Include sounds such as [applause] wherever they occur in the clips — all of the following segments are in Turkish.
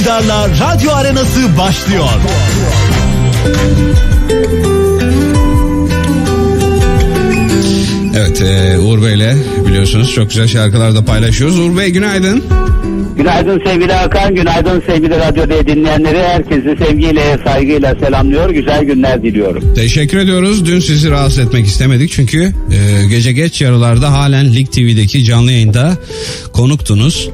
Dündar'la Radyo Arenası başlıyor. Evet e, Uğur Bey'le biliyorsunuz çok güzel şarkılar da paylaşıyoruz. Uğur Bey günaydın. Günaydın sevgili Hakan, günaydın sevgili Radyo D dinleyenleri. Herkesi sevgiyle, saygıyla selamlıyor. Güzel günler diliyorum. Teşekkür ediyoruz. Dün sizi rahatsız etmek istemedik çünkü e, gece geç yarılarda halen Lig TV'deki canlı yayında konuktunuz.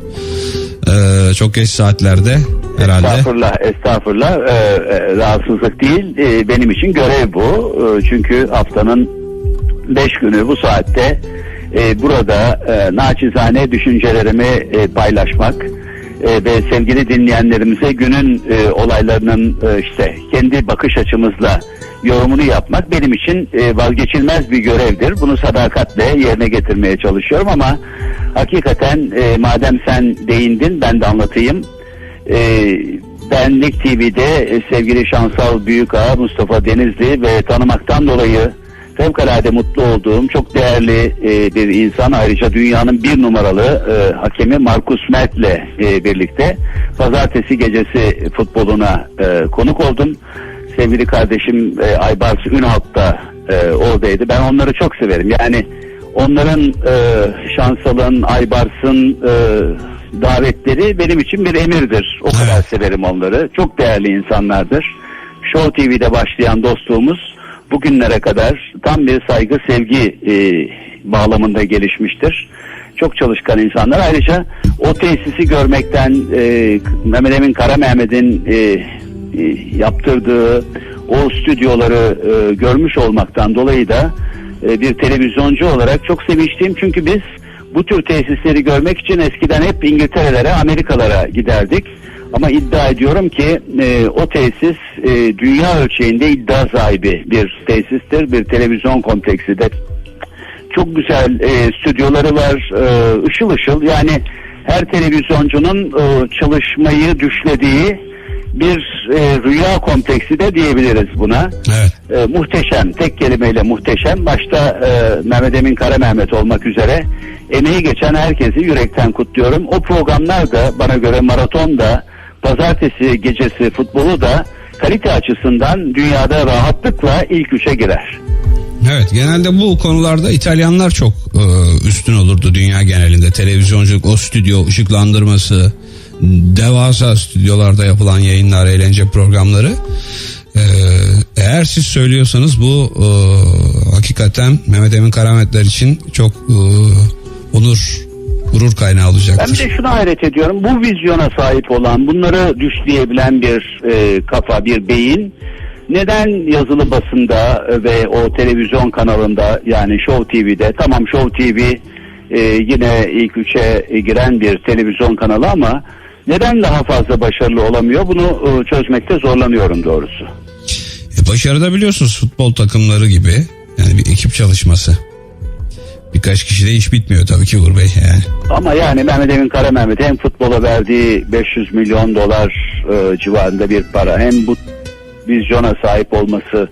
E, çok geç saatlerde herhalde. Estağfurullah, estağfurullah. Ee, e, rahatsızlık değil, Ee, benim için görev bu. Ee, çünkü haftanın beş günü bu saatte e, burada e, naçizane düşüncelerimi e, paylaşmak e, ve sevgili dinleyenlerimize günün e, olaylarının e, işte kendi bakış açımızla yorumunu yapmak benim için e, vazgeçilmez bir görevdir. Bunu sadakatle yerine getirmeye çalışıyorum ama hakikaten e, madem sen değindin ben de anlatayım. E, ben Lig TV'de e, sevgili Şansal Büyükağa, Mustafa Denizli ve tanımaktan dolayı fevkalade mutlu olduğum çok değerli e, bir insan ayrıca dünyanın bir numaralı e, hakemi Markus Mert'le e, birlikte pazartesi gecesi futboluna e, konuk oldum. Sevgili kardeşim e, Aybars Ünalp da e, oradaydı. Ben onları çok severim. Yani onların e, Şansal'ın, Aybars'ın e, davetleri benim için bir emirdir. O kadar severim onları. Çok değerli insanlardır. Show TV'de başlayan dostluğumuz bugünlere kadar tam bir saygı sevgi e, bağlamında gelişmiştir. Çok çalışkan insanlar. Ayrıca o tesisi görmekten e, Mehmet Emin Kara Mehmet'in e, yaptırdığı o stüdyoları e, görmüş olmaktan dolayı da e, bir televizyoncu olarak çok sevinçliyim. Çünkü biz bu tür tesisleri görmek için eskiden hep İngiltere'lere, Amerikalara giderdik. Ama iddia ediyorum ki e, o tesis e, dünya ölçeğinde iddia sahibi bir tesistir, bir televizyon kompleksidir. Çok güzel e, stüdyoları var, e, ışıl ışıl. Yani her televizyoncunun e, çalışmayı düşlediği bir e, rüya kompleksi de diyebiliriz buna. Evet. E, muhteşem, tek kelimeyle muhteşem. Başta e, Mehmet Emin Kara Mehmet olmak üzere emeği geçen herkesi yürekten kutluyorum. O programlar da bana göre maratonda pazartesi gecesi futbolu da kalite açısından dünyada rahatlıkla ilk üçe girer. Evet genelde bu konularda İtalyanlar çok e, üstün olurdu dünya genelinde. Televizyonculuk, o stüdyo ışıklandırması, devasa stüdyolarda yapılan yayınlar, eğlence programları. E, eğer siz söylüyorsanız bu e, hakikaten Mehmet Emin Karametler için çok e, onur, gurur kaynağı Ben bir olacaktır. de şuna hayret ediyorum. Bu vizyona sahip olan, bunları düşleyebilen bir e, kafa, bir beyin neden yazılı basında ve o televizyon kanalında yani Show TV'de tamam Show TV e, yine ilk üçe giren bir televizyon kanalı ama neden daha fazla başarılı olamıyor? Bunu e, çözmekte zorlanıyorum doğrusu. E, başarıda biliyorsunuz futbol takımları gibi yani bir ekip çalışması. Birkaç kişide iş bitmiyor tabii ki Uğur Bey yani. Ama yani Mehmet Emin Kara Mehmet hem futbola verdiği 500 milyon dolar e, civarında bir para hem bu vizyona sahip olması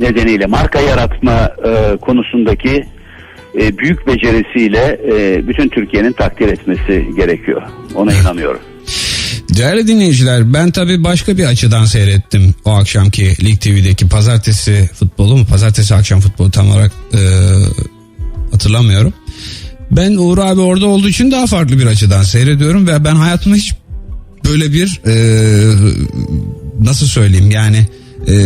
nedeniyle marka yaratma e, konusundaki e, büyük becerisiyle e, bütün Türkiye'nin takdir etmesi gerekiyor. Ona inanıyorum. Değerli dinleyiciler ben tabii başka bir açıdan seyrettim o akşamki Lig TV'deki pazartesi futbolu mu? Pazartesi akşam futbolu tam olarak e, hatırlamıyorum. Ben Uğur abi orada olduğu için daha farklı bir açıdan seyrediyorum ve ben hayatımda hiç böyle bir e, nasıl söyleyeyim yani e,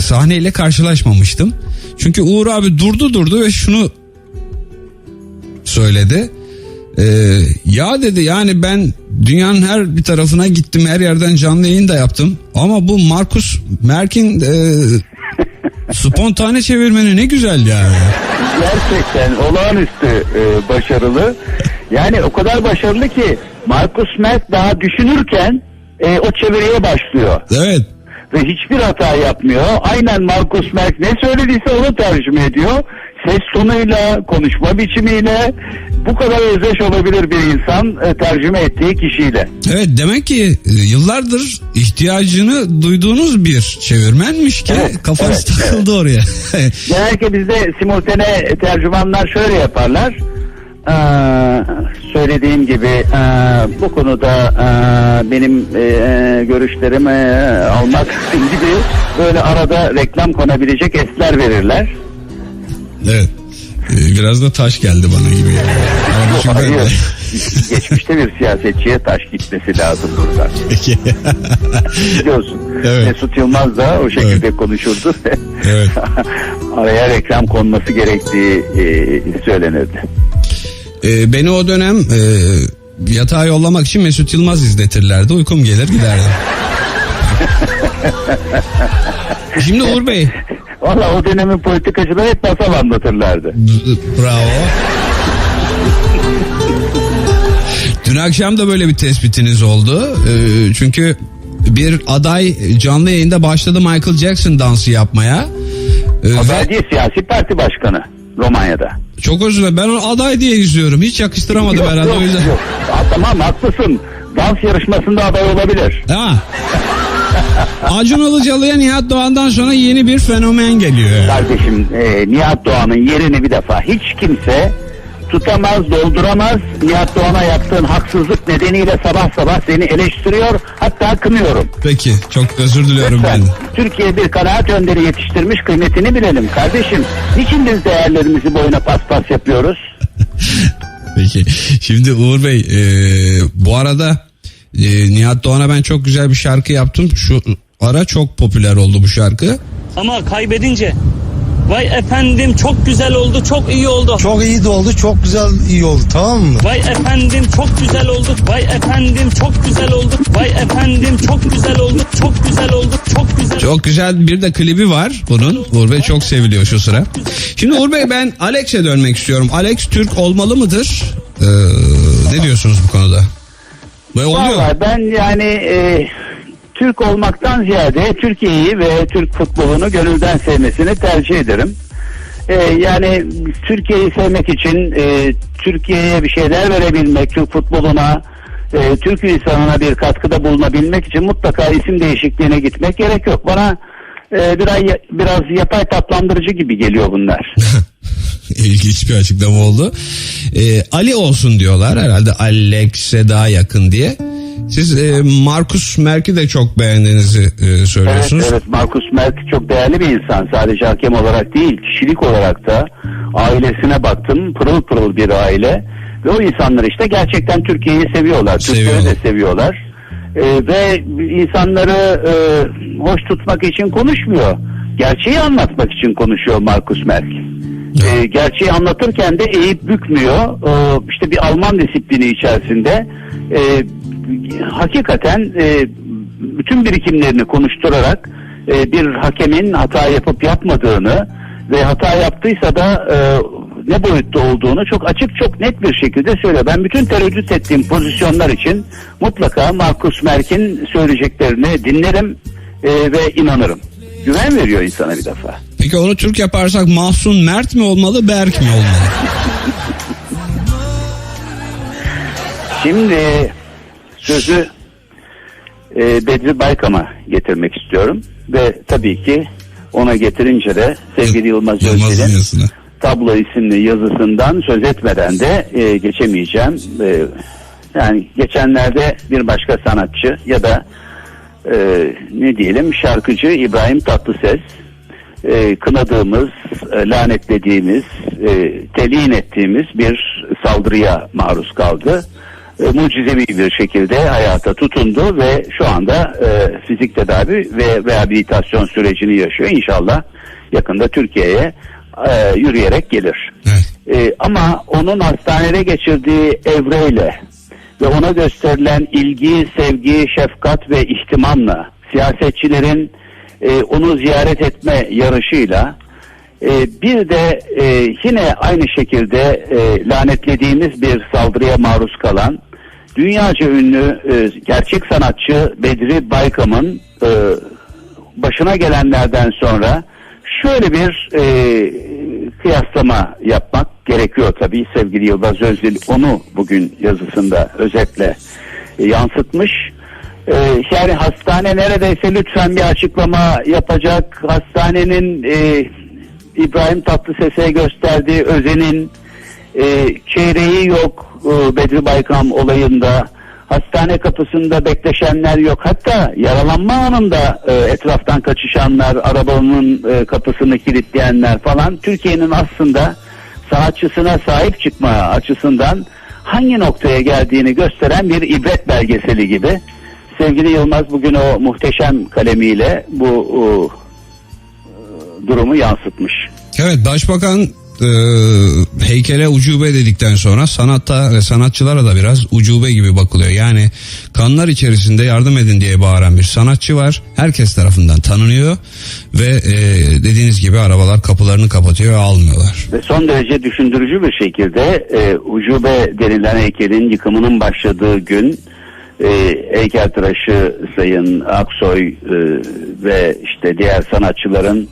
sahneyle karşılaşmamıştım. Çünkü Uğur abi durdu durdu ve şunu söyledi. Ee, ya dedi yani ben dünyanın her bir tarafına gittim her yerden canlı yayın da yaptım ama bu Markus Merk'in e, [laughs] spontane çevirmeni ne güzel yani. Gerçekten olağanüstü e, başarılı. Yani o kadar başarılı ki Markus Mert daha düşünürken e, o çeviriye başlıyor. Evet ve hiçbir hata yapmıyor. Aynen Markus Merk ne söylediyse onu tercüme ediyor. Ses tonuyla, konuşma biçimiyle bu kadar özdeş olabilir bir insan e, tercüme ettiği kişiyle. evet demek ki e, yıllardır ihtiyacını duyduğunuz bir çevirmenmiş ki Evet, kafanız evet, takıldı oraya. [laughs] Genellikle bizde simultane tercümanlar şöyle yaparlar. e, söylediğim gibi e, bu konuda e, benim e, görüşlerimi almak [laughs] gibi böyle arada reklam konabilecek esler verirler. Evet. Ee, Biraz da taş geldi bana gibi. Ama çünkü ben. [laughs] Geçmişte bir siyasetçiye taş gitmesi lazım burada. Peki. Biliyorsun. Evet. Mesut Yılmaz da o şekilde konuşurdu. [laughs] Evet. Araya reklam konması gerektiği e, söylenirdi. Ee, beni o dönem e, yatağa yollamak için Mesut Yılmaz izletirlerdi. Uykum gelir giderdim. [laughs] Şimdi Uğur Bey. Valla o dönemin politikacıları hep masal anlatırlardı. Bravo. Dün akşam da böyle bir tespitiniz oldu. Ee, çünkü bir aday canlı yayında başladı Michael Jackson dansı yapmaya. Ee, Aday değil siyasi parti başkanı Romanya'da. Çok özür dilerim. Ben onu aday diye izliyorum. Hiç yakıştıramadım Yok, herhalde yok, o yüzden. yok. Tamam haklısın. Dans yarışmasında aday olabilir. Ha. Acun Ilıcalı'ya Nihat Doğan'dan sonra yeni bir fenomen geliyor. Kardeşim e, Nihat Doğan'ın yerini bir defa hiç kimse tutamaz, dolduramaz. Nihat Doğan'a yaptığın haksızlık nedeniyle sabah sabah seni eleştiriyor. Hatta kınıyorum. Peki çok özür diliyorum Lütfen ben. Türkiye bir kanaat önderi yetiştirmiş kıymetini bilelim kardeşim. Niçin biz değerlerimizi boyuna paspas yapıyoruz? [laughs] Peki şimdi Uğur Bey e, bu arada e, Nihat Doğan'a ben çok güzel bir şarkı yaptım. Şu ara çok popüler oldu bu şarkı. Ama kaybedince vay efendim çok güzel oldu çok iyi oldu. Çok iyi de oldu, çok güzel iyi oldu tamam mı? Vay efendim çok güzel olduk. Vay efendim çok güzel olduk. Vay efendim çok güzel olduk. Çok güzel olduk. Çok güzel. Çok güzel bir de klibi var bunun. Uğur Bey çok seviliyor şu sıra. Şimdi Uğur Bey ben Alex'e dönmek istiyorum. Alex Türk olmalı mıdır? Ee, ne diyorsunuz bu konuda? Ve oluyor. Vallahi ben yani e, Türk olmaktan ziyade Türkiye'yi ve Türk futbolunu gönülden sevmesini tercih ederim. E, yani Türkiye'yi sevmek için e, Türkiye'ye bir şeyler verebilmek, Türk futboluna, e, Türk insanına bir katkıda bulunabilmek için mutlaka isim değişikliğine gitmek gerek yok. Bana e, biraz biraz yapay tatlandırıcı gibi geliyor bunlar. [laughs] [laughs] İlginç bir açıklama oldu. Ee, Ali olsun diyorlar herhalde Alex'e daha yakın diye. Siz e, Markus Merk'i de çok beğendiğinizi e, Evet, söylüyorsunuz. evet Markus Merk çok değerli bir insan. Sadece hakem olarak değil, kişilik olarak da ailesine baktım. Pırıl pırıl bir aile. Ve o insanlar işte gerçekten Türkiye'yi seviyorlar. Seviyorlar. de seviyorlar. Ee, ve insanları e, hoş tutmak için konuşmuyor. Gerçeği anlatmak için konuşuyor Markus Merk. Ee, gerçeği anlatırken de eğip bükmüyor. Ee, işte bir Alman disiplini içerisinde e, hakikaten e, bütün birikimlerini konuşturarak e, bir hakemin hata yapıp yapmadığını ve hata yaptıysa da e, ne boyutta olduğunu çok açık çok net bir şekilde söylüyor. Ben bütün tereddüt ettiğim pozisyonlar için mutlaka Markus Merk'in söyleyeceklerini dinlerim e, ve inanırım. Güven veriyor insana bir defa. Peki onu Türk yaparsak Mahsun Mert mi olmalı Berk mi olmalı? Şimdi sözü e, Bedri Baykam'a getirmek istiyorum ve tabii ki ona getirince de sevgili Yılmaz Yılmaz'ın Özdel'in yazısına. tablo isimli yazısından söz etmeden de e, geçemeyeceğim. E, yani geçenlerde bir başka sanatçı ya da e, ne diyelim şarkıcı İbrahim Tatlıses e, kınadığımız, e, lanetlediğimiz, e, telin ettiğimiz bir saldırıya maruz kaldı. E, mucizevi bir şekilde hayata tutundu ve şu anda e, fizik tedavi ve rehabilitasyon sürecini yaşıyor. İnşallah yakında Türkiye'ye e, yürüyerek gelir. Evet. E, ama onun hastanede geçirdiği evreyle ve ona gösterilen ilgi, sevgi, şefkat ve ihtimamla siyasetçilerin e, onu ziyaret etme yarışıyla e, bir de e, yine aynı şekilde e, lanetlediğimiz bir saldırıya maruz kalan dünyaca ünlü e, gerçek sanatçı Bedri Baykam'ın e, başına gelenlerden sonra şöyle bir e, kıyaslama yapmak gerekiyor tabii sevgili Yılmaz Özdil onu bugün yazısında özetle e, yansıtmış. E, yani hastane neredeyse lütfen bir açıklama yapacak. Hastanenin e, İbrahim Tatlıses'e gösterdiği özenin E, çeyreği yok e, Bedri Baykam olayında. Hastane kapısında bekleşenler yok. Hatta yaralanma anında e, etraftan kaçışanlar, arabanın e, kapısını kilitleyenler falan Türkiye'nin aslında sanatçısına sahip çıkma açısından hangi noktaya geldiğini gösteren bir ibret belgeseli gibi. Sevgili Yılmaz bugün o muhteşem kalemiyle bu o, e, durumu yansıtmış. Evet başbakan e, heykele ucube dedikten sonra sanatta ve sanatçılara da biraz ucube gibi bakılıyor. Yani kanlar içerisinde yardım edin diye bağıran bir sanatçı var. Herkes tarafından tanınıyor ve e, dediğiniz gibi arabalar kapılarını kapatıyor ve almıyorlar. Ve son derece düşündürücü bir şekilde e, ucube denilen heykelin yıkımının başladığı gün e, heykeltıraşı Sayın Aksoy e, ve işte diğer sanatçıların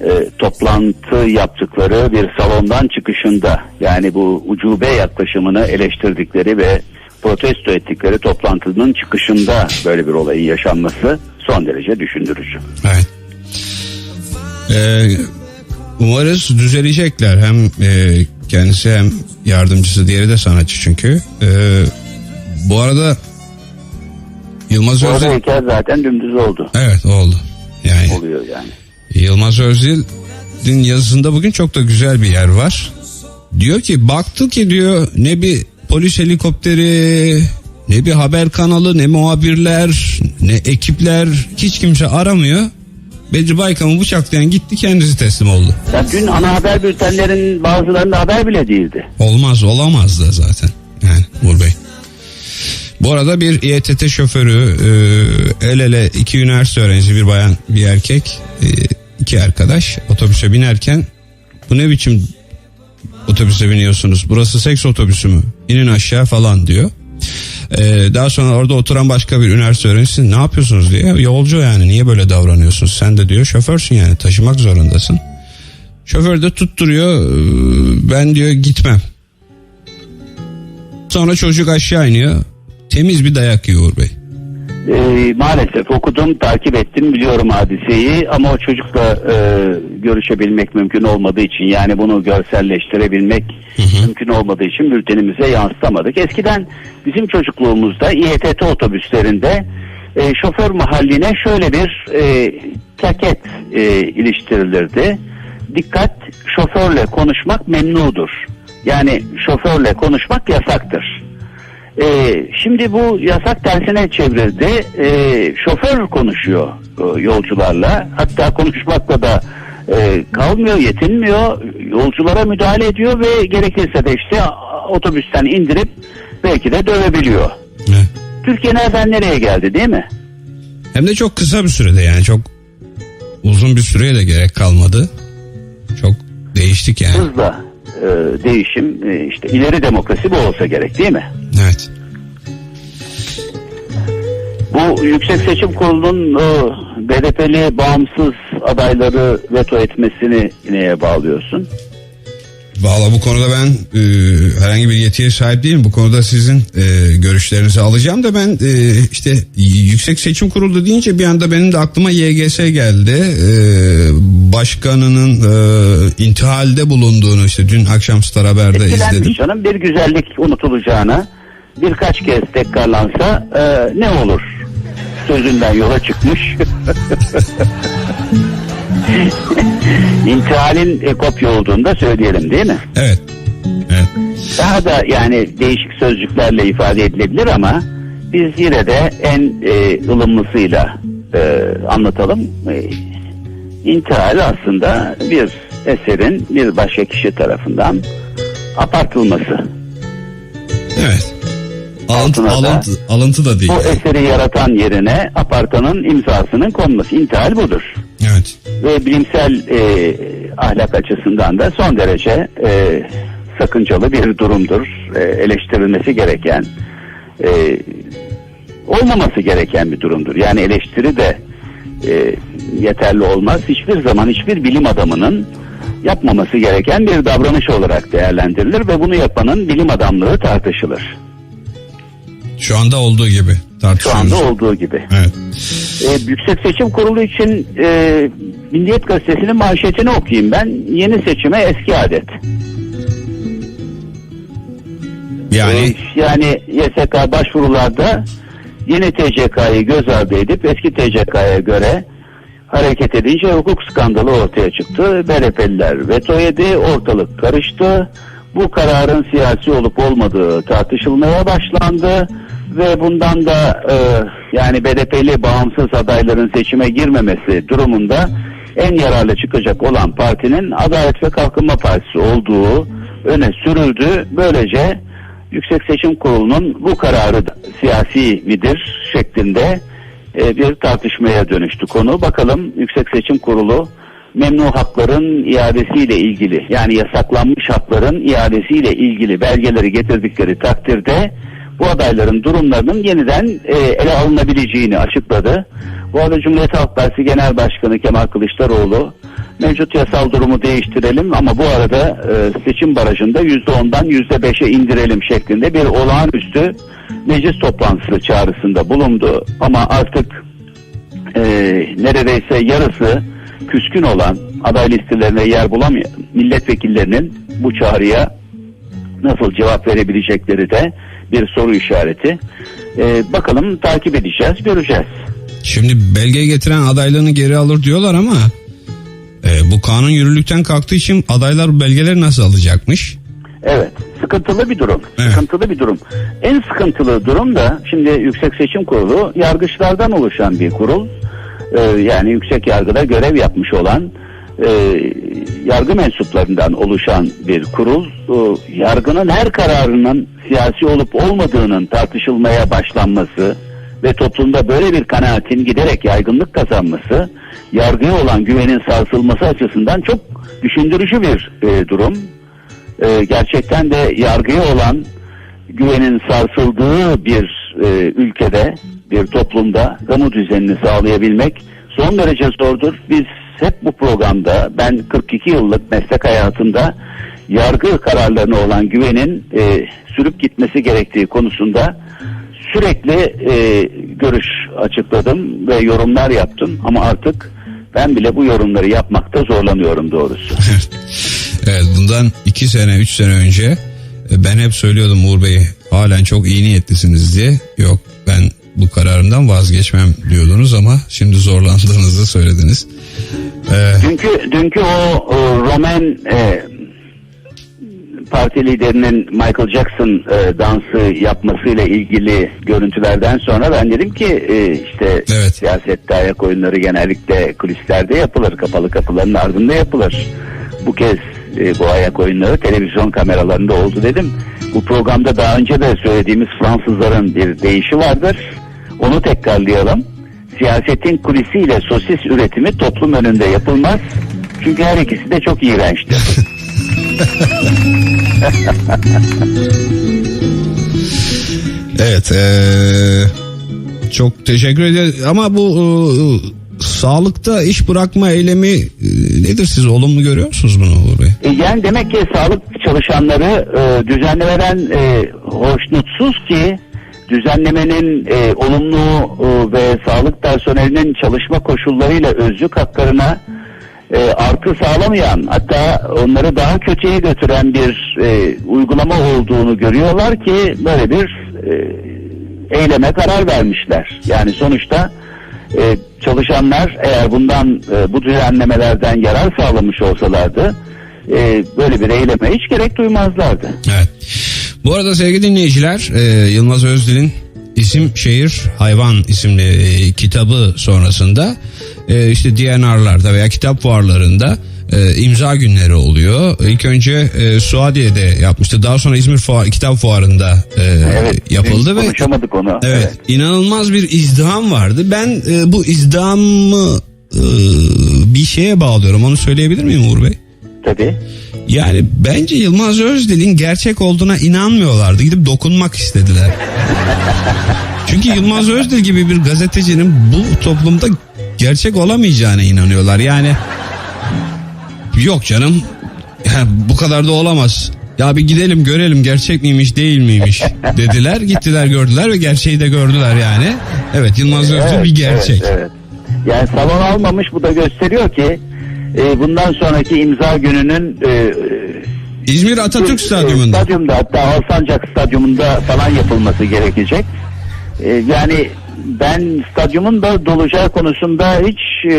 e, toplantı yaptıkları bir salondan çıkışında yani bu ucube yaklaşımını eleştirdikleri ve protesto ettikleri toplantının çıkışında böyle bir olayın yaşanması son derece düşündürücü. Evet. Ee, umarız düzelecekler. Hem e, kendisi hem yardımcısı diğeri de sanatçı çünkü. Ee, bu arada Yılmaz Özdil... heykel zaten dümdüz oldu. Evet oldu. Yani Oluyor yani. Yılmaz Özdil'in yazısında bugün çok da güzel bir yer var. Diyor ki baktı ki diyor ne bir polis helikopteri ne bir haber kanalı ne muhabirler ne ekipler hiç kimse aramıyor. Bedri Baykam'ı bıçaklayan gitti kendisi teslim oldu. Ya dün ana haber bültenlerin bazılarında haber bile değildi. Olmaz olamaz da zaten yani Uğur Bey. Bu arada bir İETT şoförü e, el ele iki üniversite öğrencisi bir bayan bir erkek e, iki arkadaş otobüse binerken bu ne biçim otobüse biniyorsunuz burası seks otobüsü mü inin aşağı falan diyor. E, daha sonra orada oturan başka bir üniversite öğrencisi ne yapıyorsunuz diye yolcu yani niye böyle davranıyorsun sen de diyor şoförsün yani taşımak zorundasın. Şoför de tutturuyor e, ben diyor gitmem. Sonra çocuk aşağı iniyor. Temiz bir dayak yiyor Uğur Bey. Ee, maalesef okudum, takip ettim, biliyorum hadiseyi ama o çocukla e, görüşebilmek mümkün olmadığı için yani bunu görselleştirebilmek mümkün olmadığı için bültenimize yansıtamadık. Eskiden bizim çocukluğumuzda İETT otobüslerinde e, şoför mahalline şöyle bir e, plaket e, iliştirilirdi. Dikkat şoförle konuşmak memnudur. Yani şoförle konuşmak yasaktır. Ee, şimdi bu yasak tersine çevrildi. Ee, şoför konuşuyor e, yolcularla. Hatta konuşmakla da e, kalmıyor, yetinmiyor. Yolculara müdahale ediyor ve gerekirse de işte otobüsten indirip belki de dövebiliyor. Evet. Türkiye nereden nereye geldi değil mi? Hem de çok kısa bir sürede yani çok uzun bir süreye de gerek kalmadı. Çok değiştik yani. Hızla e, değişim e, işte ileri demokrasi bu olsa gerek değil mi? Evet. Bu Yüksek Seçim Kurulu'nun e, BDP'li bağımsız adayları veto etmesini neye bağlıyorsun? Valla bu konuda ben e, herhangi bir yetiye sahip değilim. Bu konuda sizin e, görüşlerinizi alacağım da ben e, işte Yüksek Seçim Kurulu deyince bir anda benim de aklıma YGS geldi. E, başkanının e, intihalde bulunduğunu işte dün akşam Star Haber'de izledim. Etkilenmiş canım bir güzellik unutulacağına birkaç kez tekrarlansa e, ne olur? Sözünden yola çıkmış. [laughs] [laughs] İntihalin e, kopya olduğunu da söyleyelim değil mi? Evet. Evet. Daha da yani değişik sözcüklerle ifade edilebilir ama biz yine de en e, ılımlısıyla e, anlatalım. E, intihal aslında bir eserin bir başka kişi tarafından apartılması. Evet. Alıntı, Altına da- alıntı, alıntı da değil. Bu eseri yaratan yerine apartanın imzasının konması. İntihal budur. Evet. Ve bilimsel e, ahlak açısından da son derece e, sakıncalı bir durumdur. E, eleştirilmesi gereken, e, olmaması gereken bir durumdur. Yani eleştiri de e, yeterli olmaz. Hiçbir zaman hiçbir bilim adamının yapmaması gereken bir davranış olarak değerlendirilir ve bunu yapanın bilim adamlığı tartışılır. Şu anda olduğu gibi Şu anda olduğu gibi. Evet. Ee, Yüksek Seçim Kurulu için e, Milliyet Gazetesi'nin manşetini okuyayım ben. Yeni seçime eski adet. Yani Ee, yani YSK başvurularda yeni TCK'yı göz ardı edip eski TCK'ya göre hareket edince hukuk skandalı ortaya çıktı. BRP'liler veto yedi, ortalık karıştı. Bu kararın siyasi olup olmadığı tartışılmaya başlandı ve bundan da e, yani BDP'li bağımsız adayların seçime girmemesi durumunda en yararlı çıkacak olan partinin Adalet ve Kalkınma Partisi olduğu öne sürüldü. Böylece Yüksek Seçim Kurulu'nun bu kararı siyasi midir şeklinde e, bir tartışmaya dönüştü konu. Bakalım Yüksek Seçim Kurulu memnu hakların iadesiyle ilgili yani yasaklanmış hakların iadesiyle ilgili belgeleri getirdikleri takdirde bu adayların durumlarının yeniden e, ele alınabileceğini açıkladı. Bu arada Cumhuriyet Halk Partisi Genel Başkanı Kemal Kılıçdaroğlu mevcut yasal durumu değiştirelim ama bu arada e, seçim barajında %10'dan %5'e indirelim şeklinde bir olağanüstü meclis toplantısı çağrısında bulundu. Ama artık e, neredeyse yarısı küskün olan aday listelerine yer bulamayan milletvekillerinin bu çağrıya nasıl cevap verebilecekleri de bir soru işareti. E, bakalım takip edeceğiz, göreceğiz. şimdi belge getiren adaylığını geri alır diyorlar ama e, bu kanun yürürlükten kalktığı için adaylar bu belgeleri nasıl alacakmış? Evet, sıkıntılı bir durum. Evet. Sıkıntılı bir durum. En sıkıntılı durum da şimdi Yüksek Seçim Kurulu yargıçlardan oluşan bir kurul. Ee, yani yüksek yargıda görev yapmış olan e, yargı mensuplarından oluşan bir kurul. Ee, yargının her kararının siyasi olup olmadığının tartışılmaya başlanması ve toplumda böyle bir kanaatin giderek yaygınlık kazanması yargıya olan güvenin sarsılması açısından çok düşündürücü bir e, durum. Ee, gerçekten de yargıya olan güvenin sarsıldığı bir e, ülkede, bir toplumda kamu düzenini sağlayabilmek son derece zordur. Biz hep bu programda ben 42 yıllık meslek hayatında yargı kararlarına olan güvenin e, sürüp gitmesi gerektiği konusunda sürekli e, görüş açıkladım ve yorumlar yaptım ama artık ben bile bu yorumları yapmakta zorlanıyorum doğrusu. [laughs] Evet bundan iki sene üç sene önce e, ben hep söylüyordum Uğur Bey halen çok iyi niyetlisiniz diye. Yok ben bu kararımdan vazgeçmem diyordunuz ama şimdi zorlandığınızı söylediniz. Ee, Dünkü dünkü o, o Roman e, parti liderinin Michael Jackson e, dansı yapmasıyla ilgili görüntülerden sonra ben dedim ki e, işte Evet. siyasette ayak oyunları genellikle kulislerde yapılır, kapalı kapıların ardında yapılır. Bu kez e, bu ayak oyunları televizyon kameralarında oldu dedim. Bu programda daha önce de söylediğimiz Fransızların bir deyişi vardır. Onu tekrarlayalım. Siyasetin kulisiyle sosis üretimi toplum önünde yapılmaz. Çünkü her ikisi de çok iğrençtir. [laughs] evet ee, çok teşekkür ederim ama bu ee, sağlıkta iş bırakma eylemi ee, nedir siz olumlu görüyor musunuz bunu Uğur Bey? E, Yani demek ki sağlık çalışanları e, düzenlemeden e, hoşnutsuz ki düzenlemenin e, olumlu e, ve sağlık personelinin çalışma koşullarıyla özlük haklarına e, artı sağlamayan hatta onları daha kötüye götüren bir e, uygulama olduğunu görüyorlar ki böyle bir e, eyleme karar vermişler. Yani sonuçta e, çalışanlar eğer bundan e, bu düzenlemelerden yarar sağlamış olsalardı e, böyle bir eyleme hiç gerek duymazlardı. Evet. Bu arada sevgili dinleyiciler e, Yılmaz Özdil'in İsim Şehir Hayvan isimli e, kitabı sonrasında e, işte DNR'larda veya kitap fuarlarında e, imza günleri oluyor. İlk önce e, Suadiye'de yapmıştı. Daha sonra İzmir Fuar, Kitap Fuarı'nda e, yapıldı dün ve konuşamadık onu. Evet, inanılmaz bir izdiham vardı. Ben e, bu izdamı e, bir şeye bağlıyorum. Onu söyleyebilir miyim Uğur Bey? Tabii. Yani bence Yılmaz Özdil'in gerçek olduğuna inanmıyorlardı. Gidip dokunmak istediler. [laughs] Çünkü Yılmaz Özdil gibi bir gazetecinin bu toplumda gerçek olamayacağına inanıyorlar. Yani yok canım bu kadar da olamaz. Ya bir gidelim görelim gerçek miymiş değil miymiş dediler. Gittiler gördüler ve gerçeği de gördüler yani. Evet Yılmaz Özdil bir gerçek. Evet, evet. Yani salon almamış bu da gösteriyor ki e, bundan sonraki imza gününün e, İzmir Atatürk e, Stadyumunda. Stadyumda hatta Alsancak Stadyumunda falan yapılması gerekecek. E, yani ben stadyumun da dolacağı konusunda hiç e,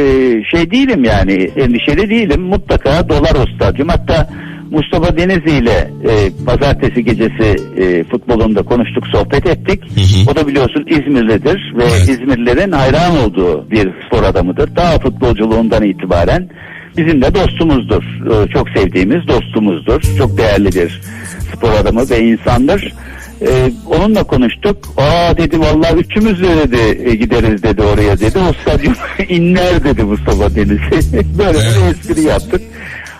şey değilim yani endişeli değilim. Mutlaka dolar o stadyum. Hatta Mustafa Denizli ile e, pazartesi gecesi e, futbolunda konuştuk, sohbet ettik. hı. O da biliyorsun İzmirlidir ve Evet. İzmirlilerin hayran olduğu bir spor adamıdır. Daha futbolculuğundan itibaren bizim de dostumuzdur. Ee, Çok sevdiğimiz dostumuzdur. Çok değerli bir spor adamı ve insandır. Ee, onunla konuştuk. Aa dedi vallahi üçümüz de dedi e, gideriz dedi oraya dedi. O stadyum [laughs] inler dedi Mustafa Deniz. [laughs] Böyle Evet. bir espri yaptık.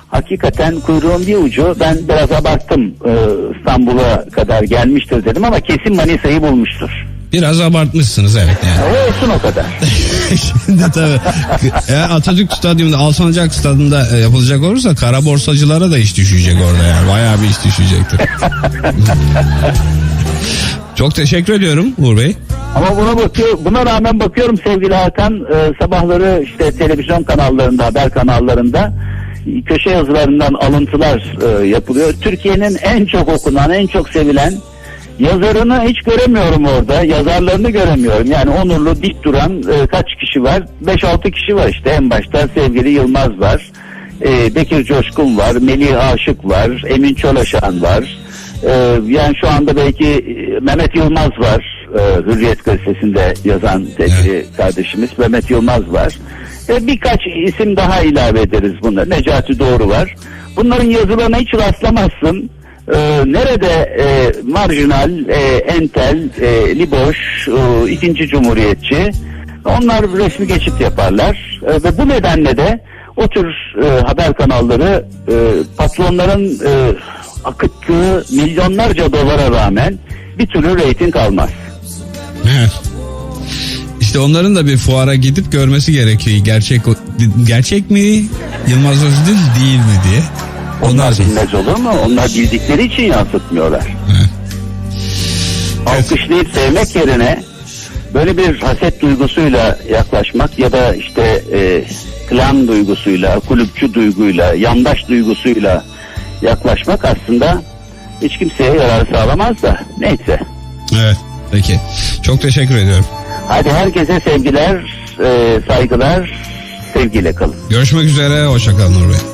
Hakikaten kuyruğun bir ucu ben biraz abarttım Ee, İstanbul'a kadar gelmiştir dedim ama kesin Manisa'yı bulmuştur. Biraz abartmışsınız evet yani. O olsun o kadar. [laughs] Şimdi tabii eğer Atatürk Stadyumunda Alsancak Stadyumunda e, yapılacak olursa kara borsacılara da iş düşecek orada yani. Bayağı bir iş düşecektir. [laughs] Çok teşekkür ediyorum Uğur Bey. Ama buna bakıyor, buna rağmen bakıyorum sevgili Hakan e, sabahları işte televizyon kanallarında, haber kanallarında köşe yazılarından alıntılar e, yapılıyor. Türkiye'nin en çok okunan, en çok sevilen yazarını hiç göremiyorum orada. Yazarlarını göremiyorum. Yani onurlu dik duran e, kaç kişi var? 5-6 kişi var işte en başta sevgili Yılmaz var. E, Bekir Coşkun var, Melih Aşık var, Emin Çolaşan var. Ee, yani şu anda belki e, Mehmet Yılmaz var. Ee, Hürriyet gazetesinde yazan sevgili kardeşimiz Mehmet Yılmaz var. Ee, birkaç isim daha ilave ederiz buna. Necati Doğru var. Bunların yazılarına hiç rastlamazsın. Ee, nerede e, marjinal, e, entel, e, liboş, e, ikinci cumhuriyetçi onlar resmi geçit yaparlar. E, ve bu nedenle de o tür e, haber kanalları e, patronların e, akıttığı milyonlarca dolara rağmen bir türlü reyting almaz. Evet. İşte onların da bir fuara gidip görmesi gerekiyor. Gerçek gerçek mi Yılmaz Özdil değil mi diye. Onlar bilmez olur mu? Onlar bildikleri için yansıtmıyorlar. Evet. Alkışlayıp sevmek yerine böyle bir haset duygusuyla yaklaşmak ya da işte e, klan duygusuyla, kulüpçü duyguyla, yandaş duygusuyla yaklaşmak aslında hiç kimseye yarar sağlamaz da neyse. Evet. Peki. Çok teşekkür ediyorum. Hadi herkese sevgiler, e, saygılar, sevgiyle kalın. Görüşmek üzere. Hoşçakalın Uğur Bey.